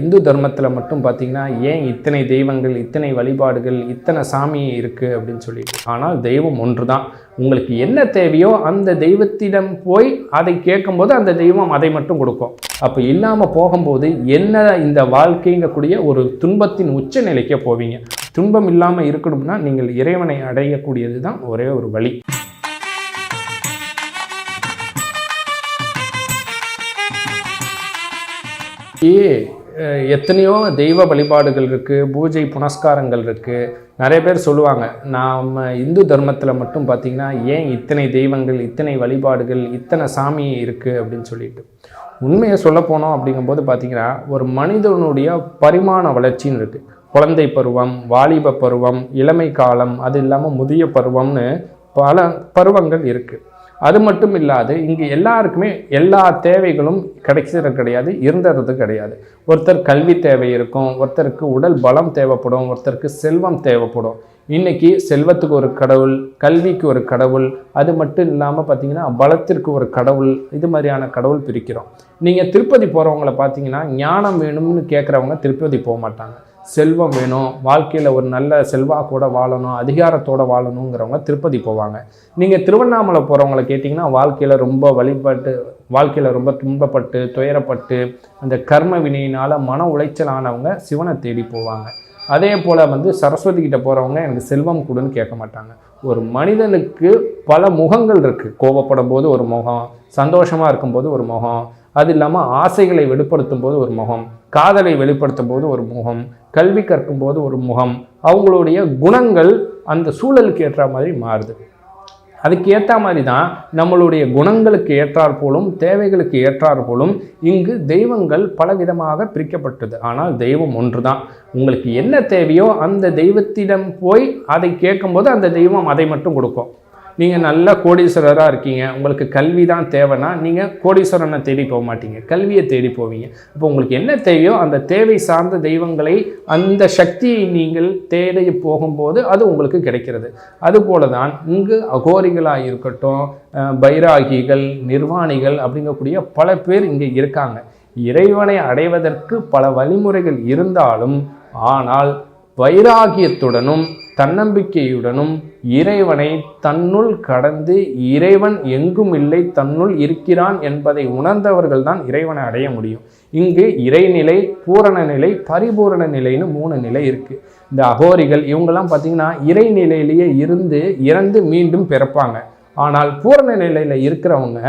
இந்து தர்மத்தில் மட்டும் பார்த்தீங்கன்னா ஏன் இத்தனை தெய்வங்கள் இத்தனை வழிபாடுகள் இத்தனை சாமி இருக்குது அப்படின்னு சொல்லிட்டு. ஆனால் தெய்வம் ஒன்று தான் உங்களுக்கு என்ன தேவையோ அந்த தெய்வத்திடம் போய் அதை கேட்கும்போது அந்த தெய்வம் அதை மட்டும் கொடுக்கும். அப்போ இல்லாமல் போகும்போது என்ன இந்த வாழ்க்கைங்கக்கூடிய ஒரு துன்பத்தின் உச்ச நிலைக்கே போவீங்க. துன்பம் இல்லாமல் இருக்கணும்னா நீங்கள் இறைவனை அடையக்கூடியது தான் ஒரே ஒரு வழி. ஏ எத்தனையோ தெய்வ வழிபாடுகள் இருக்குது பூஜை புனஸ்காரங்கள் இருக்குது நிறைய பேர் சொல்லுவாங்க நாம் இந்து தர்மத்தில் மட்டும் பார்த்திங்கன்னா ஏன் இத்தனை தெய்வங்கள் இத்தனை வழிபாடுகள் இத்தனை சாமி இருக்குது அப்படின்னு சொல்லிட்டு. உண்மையை சொல்ல போனோம் அப்படிங்கும்போது பார்த்திங்கன்னா ஒரு மனிதனுடைய பரிமாண வளர்ச்சின்னு இருக்குது குழந்தை பருவம் வாலிப பருவம் இளமை காலம் அது இல்லாமல் முதிய பருவம்னு பல பருவங்கள் இருக்குது அது மட்டும் இல்லாது இங்கே எல்லாருக்குமே எல்லா தேவைகளும் கிடைக்கிறது கிடையாது இருந்தது கிடையாது. ஒருத்தர் கல்வி தேவை இருக்கும் ஒருத்தருக்கு உடல் பலம் தேவைப்படும் ஒருத்தருக்கு செல்வம் தேவைப்படும். இன்னைக்கு செல்வத்துக்கு ஒரு கடவுள் கல்விக்கு ஒரு கடவுள் அது மட்டும் இல்லாமல் பார்த்தீங்கன்னா பலத்திற்கு ஒரு கடவுள் இது மாதிரியான கடவுள் பிரிக்கிறோம். நீங்கள் திருப்பதி போகிறவங்கள பார்த்தீங்கன்னா ஞானம் வேணும்னு கேட்குறவங்க திருப்பதி போக மாட்டாங்க. செல்வம் வேணும் வாழ்க்கையில் ஒரு நல்ல செல்வாக்கோட வாழணும் அதிகாரத்தோட வாழணுங்கிறவங்க திருப்பதி போவாங்க. நீங்கள் திருவண்ணாமலை போகிறவங்கள கேட்டிங்கன்னா வாழ்க்கையில் ரொம்ப வழிபட்டு வாழ்க்கையில் ரொம்ப துன்பப்பட்டு துயரப்பட்டு அந்த கர்ம வினையினால் மன உளைச்சல் ஆனவங்க சிவனை தேடி போவாங்க. அதே போல் வந்து சரஸ்வதி கிட்ட போகிறவங்க எனக்கு செல்வம் கொடுன்னு கேட்க மாட்டாங்க. ஒரு மனிதனுக்கு பல முகங்கள் இருக்குது கோபப்படும் போது ஒரு முகம் சந்தோஷமாக இருக்கும்போது ஒரு முகம் அது இல்லாமல் ஆசைகளை வெளிப்படுத்தும் போது ஒரு முகம் காதலை வெளிப்படுத்தும் போது ஒரு முகம் கல்வி கற்கும் போது ஒரு முகம் அவங்களுடைய குணங்கள் அந்த சூழலுக்கு ஏற்ற மாதிரி மாறுது. அதுக்கு ஏற்ற மாதிரி தான் நம்மளுடைய குணங்களுக்கு ஏற்றாற் போலும் தேவைகளுக்கு ஏற்றாற் போலும் இங்கு தெய்வங்கள் பலவிதமாக பிரிக்கப்பட்டது. ஆனால் தெய்வம் ஒன்று தான் உங்களுக்கு என்ன தேவையோ அந்த தெய்வத்திடம் போய் அதை கேட்கும்போது அந்த தெய்வம் அதை மட்டும் கொடுக்கும். நீங்கள் நல்ல கோடீஸ்வரராக இருக்கீங்க. உங்களுக்கு கல்வி தான் தேவைன்னா நீங்கள் கோடீஸ்வரனை தேடி போக மாட்டீங்க. கல்வியை தேடி போவீங்க. இப்போ உங்களுக்கு என்ன தேவையோ அந்த தேவை சார்ந்த தெய்வங்களை அந்த சக்தியை நீங்கள் தேடி போகும்போது அது உங்களுக்கு கிடைக்கிறது. அதுபோல தான் இங்கு அகோரிகளாக இருக்கட்டும் பைராகிகள் நிர்வாணிகள் அப்படிங்கக்கூடிய பல பேர் இங்கே இருக்காங்க. இறைவனை அடைவதற்கு பல வழிமுறைகள் இருந்தாலும் ஆனால் வைராகியத்துடனும் தன்னம்பிக்கையுடனும் இறைவனை தன்னுள் கடந்து இறைவன் எங்கும் இல்லை தன்னுள் இருக்கிறான் என்பதை உணர்ந்தவர்கள் தான் இறைவனை அடைய முடியும். இங்கு இறைநிலை பூரண நிலை பரிபூரண நிலைன்னு மூணு நிலை இருக்குது இந்த அகோரிகள் இவங்கெல்லாம் பார்த்தீங்கன்னா இறைநிலையிலேயே இருந்து இறந்து மீண்டும் பிறப்பாங்க. ஆனால் பூரண நிலையில் இருக்கிறவங்க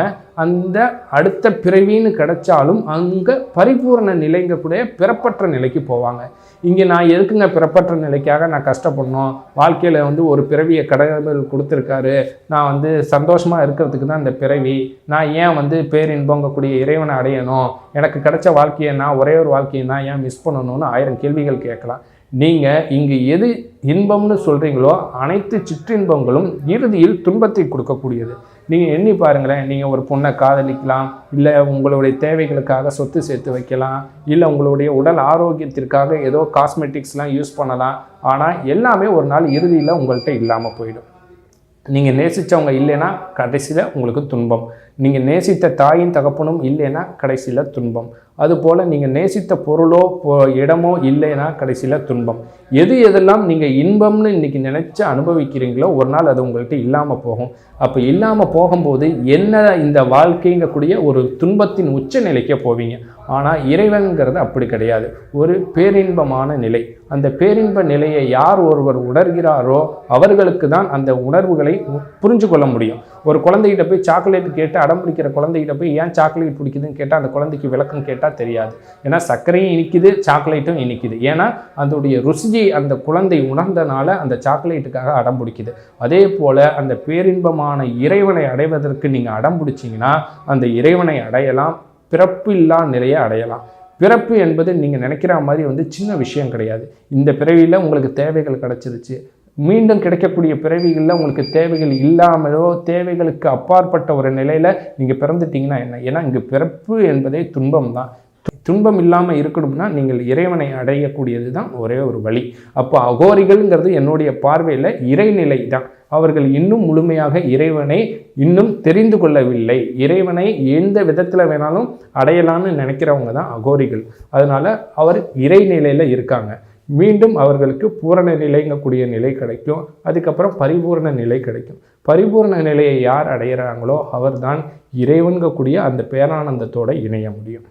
அந்த அடுத்த பிறவின்னு கிடைச்சாலும் அங்கே பரிபூரண நிலைங்கக்கூடிய பிறப்பற்ற நிலைக்கு போவாங்க. இங்கே நான் எதுக்குங்க பிறப்பற்ற நிலைக்காக நான் கஷ்டப்படணும்? வாழ்க்கையில் வந்து ஒரு பிறவியை கடவுள் கொடுத்துருக்காரு. நான் வந்து சந்தோஷமாக இருக்கிறதுக்கு தான் இந்த பிறவி. நான் ஏன் வந்து பேரின்பங்கக்கூடிய இறைவனை அடையணும்? எனக்கு கிடைச்ச வாழ்க்கையை நான் ஒரே ஒரு வாழ்க்கையை நான் ஏன் மிஸ் பண்ணணும்னு ஆயிரம் கேள்விகள் கேட்கலாம். நீங்கள் இங்கு எது இன்பம்னு சொல்கிறீங்களோ அனைத்து சிற்றின்பங்களும் இறுதியில் துன்பத்தை கொடுக்கக்கூடியது. நீங்கள் எண்ணி பாருங்களேன் நீங்கள் ஒரு பொண்ணை காதலிக்கலாம் இல்லை உங்களுடைய தேவைகளுக்காக சொத்து சேர்த்து வைக்கலாம் இல்லை உங்களுடைய உடல் ஆரோக்கியத்திற்காக ஏதோ காஸ்மெட்டிக்ஸ்லாம் யூஸ் பண்ணலாம் ஆனால் எல்லாமே ஒரு நாள் இறுதியில் உங்கள்கிட்ட இல்லாமல் போயிடும். நீங்கள் நேசித்தவங்க இல்லைன்னா கடைசியில் உங்களுக்கு துன்பம். நீங்கள் நேசித்த தாயின் தகப்பனும் இல்லைன்னா கடைசியில் துன்பம். அதுபோல் நீங்கள் நேசித்த பொருளோ இடமோ இல்லைன்னா கடைசியில் துன்பம். எது எதெல்லாம் நீங்கள் இன்பம்னு இன்றைக்கி நினச்சி அனுபவிக்கிறீங்களோ ஒரு நாள் அது உங்கள்கிட்ட இல்லாமல் போகும். அப்போ இல்லாமல் போகும்போது என்ன இந்த வாழ்க்கைங்கக்கூடிய ஒரு துன்பத்தின் உச்ச நிலைக்கே போவீங்க. ஆனால் இறைவன்கிறது அப்படி கிடையாது. ஒரு பேரின்பமான நிலை. அந்த பேரின்ப நிலையை யார் ஒருவர் உணர்கிறாரோ அவர்களுக்கு தான் அந்த உணர்வுகளை புரிஞ்சு கொள்ள முடியும். ஒரு குழந்தைகிட்ட போய் சாக்லேட் கேட்டு அடம் பிடிக்கிற குழந்தைகிட்ட போய் ஏன் சாக்லேட் பிடிக்குதுன்னு கேட்டால் அந்த குழந்தைக்கு விளக்கம் கேட்டால் தெரியாது. ஏன்னா சர்க்கரையும் இனிக்குது சாக்லேட்டும் இனிக்குது. ஏன்னா அதோடைய ருசியை அந்த குழந்தை உணர்ந்தனால அந்த சாக்லேட்டுக்காக அடம் பிடிக்குது. அதே போல் அந்த பேரின்பமான இறைவனை அடைவதற்கு நீங்கள் அடம் பிடிச்சிங்கன்னா அந்த இறைவனை அடையலாம் பிறப்பு இல்லா நிலையை அடையலாம். பிறப்பு என்பது நீங்கள் நினைக்கிற மாதிரி வந்து சின்ன விஷயம் கிடையாது. இந்த பிறவியில் உங்களுக்கு தேவைகள் கிடச்சிருச்சு. மீண்டும் கிடைக்கக்கூடிய பிறவிகளில் உங்களுக்கு தேவைகள் இல்லாமலோ தேவைகளுக்கு அப்பாற்பட்ட ஒரு நிலையில் நீங்கள் பிறந்துட்டீங்கன்னா என்ன? ஏன்னா இங்கே பிறப்பு என்பதே துன்பம் தான் துன்பம் இல்லாமல் இருக்கணும்னா நீங்கள் இறைவனை அடையக்கூடியது தான் ஒரே ஒரு வழி. அப்போ அகோரிகள்ங்கிறது என்னுடைய பார்வையில் இறைநிலை தான் அவர்கள் இன்னும் முழுமையாக இறைவனை இன்னும் தெரிந்து கொள்ளவில்லை. இறைவனை எந்த விதத்தில் வேணாலும் அடையலாம்னு நினைக்கிறவங்க தான் அகோரிகள். அதனால அவர் இறைநிலையில் இருக்காங்க. மீண்டும் அவர்களுக்கு பூரண நிலைங்கக்கூடிய நிலை கிடைக்கும். அதுக்கப்புறம் பரிபூரண நிலை கிடைக்கும். பரிபூரண நிலையை யார் அடையிறாங்களோ அவர்தான் இறைவன்கக்கூடிய அந்த பேரானந்தத்தோடு இணைய முடியும்.